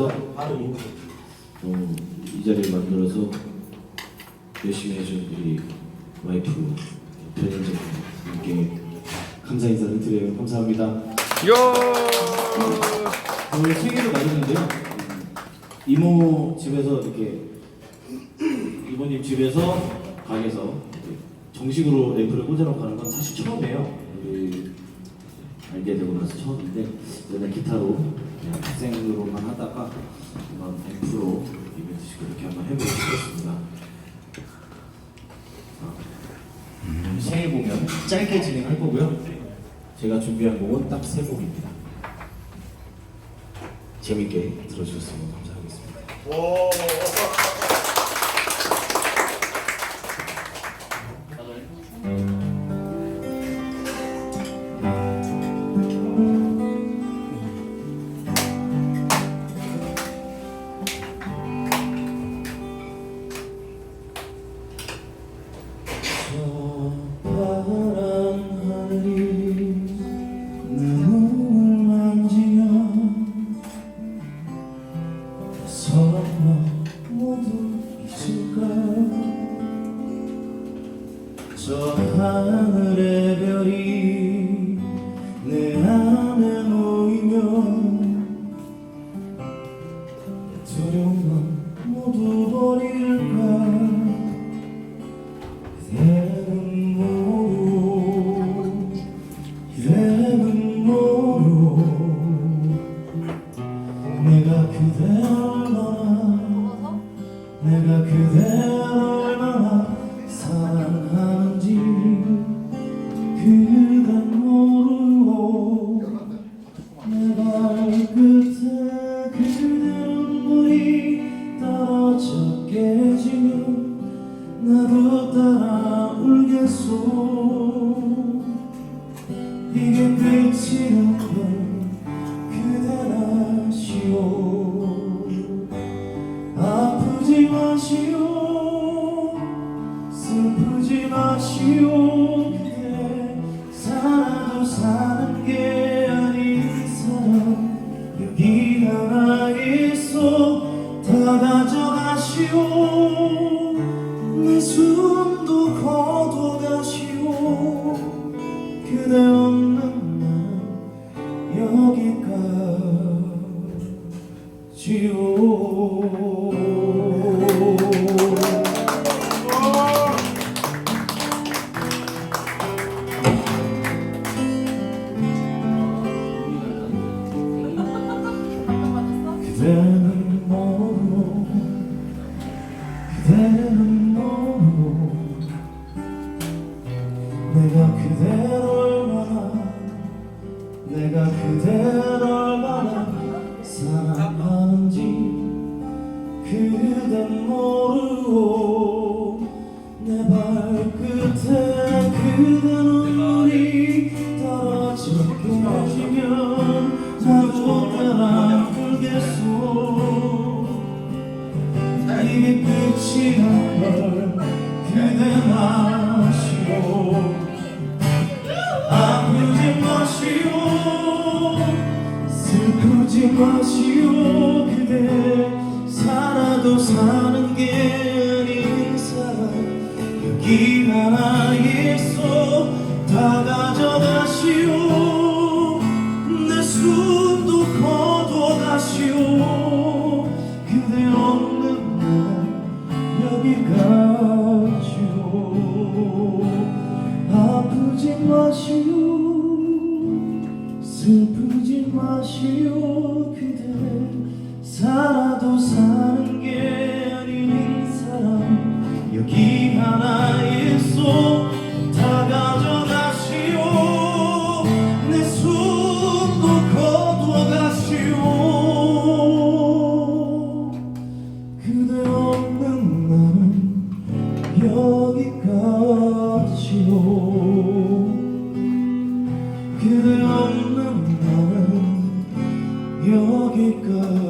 나와서 어, 이 자리를 만들어서 열심히 해준 우리 와이프 변현정님께 감사 인사를 드려요. 감사합니다. 요. 오늘 생일을 맞았는데요. 음, 이모 집에서 이렇게 이모님 집에서 가게에서 정식으로 램프를 꽂아놓고 하는 건 사실 처음이에요. 우리 알게 되고 나서 처음인데 옛날 기타로 그냥 학생으로만 하다가 한번 램프로 이벤트식 이렇게 한번 해보고 싶었습니다. 자, 생일 공연 짧게 진행할 거고요. 제가 준비한 곡은 딱 세 곡입니다. 재밌게 들어주셨으면 감사하겠습니다. 모 이게 끝이란 걸 그대 아시오. 아프지 마시오. 슬프지 마시오. 그대 살아도 사는 게 아닌 사람. 여기 하나 있어 다 가져가시오. 내숨 그대는 모르고 그대는 내가 그대를 얼마나 내가 그대를 슬프지 마시오. 그대 살아도 사는 게 사람 여기 하나 있어 다 가져가시오. 내 숨도 거둬가시오. 그대 없는 날 여기까지요 아프지 마시오 슬프지 마시오 그대 살아도 사는 게 아닌 사람. 여기 하나 一个。